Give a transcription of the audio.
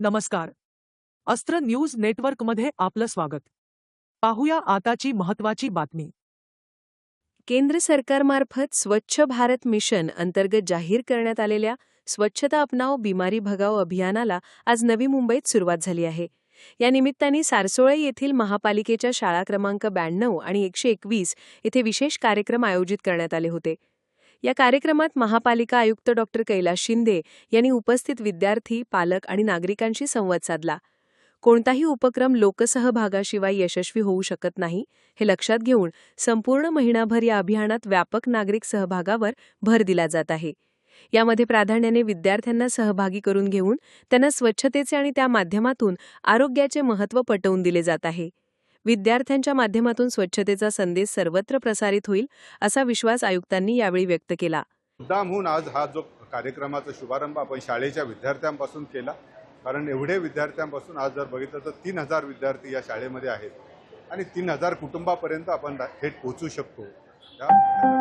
नमस्कार. अस्त्र न्यूज नेटवर्कमध्ये आपलं स्वागत. पाहूया आताची महत्वाची बातमी. केंद्र सरकारमार्फत स्वच्छ भारत मिशन अंतर्गत जाहीर करण्यात आलेल्या स्वच्छता अपनाव बिमारी भगाव अभियानाला आज नवी मुंबईत सुरुवात झाली आहे. या निमित्ताने सारसोळे येथील महापालिकेच्या शाळा क्रमांक ब्याण्णव आणि एकशे एकवीस येथे विशेष कार्यक्रम आयोजित करण्यात आले होते. या कार्यक्रमात महापालिका आयुक्त डॉक्टर कैलास शिंदे यांनी उपस्थित विद्यार्थी पालक आणि नागरिकांशी संवाद साधला. कोणताही उपक्रम लोकसहभागाशिवाय यशस्वी होऊ शकत नाही हे लक्षात घेऊन संपूर्ण महिनाभर या अभियानात व्यापक नागरिक सहभागावर भर दिला जात आहे. यामध्ये प्राधान्याने विद्यार्थ्यांना सहभागी करून घेऊन त्यांना स्वच्छतेचे आणि त्या माध्यमातून आरोग्याचे महत्त्व पटवून दिले जात आहे. विद्यार्थ्यांच्या माध्यमातून स्वच्छतेचा संदेश सर्वत्र प्रसारित होईल असा विश्वास आयुक्तांनी यावेळी व्यक्त केला. मुद्दामहून आज हा जो कार्यक्रमाचा शुभारंभ आपण शाळेच्या विद्यार्थ्यांपासून केला कारण एवढे विद्यार्थ्यांपासून आज जर बघितलं तर तीन हजार विद्यार्थी या शाळेमध्ये आहेत आणि तीन हजार कुटुंबापर्यंत आपण थेट पोचू शकतो. त्या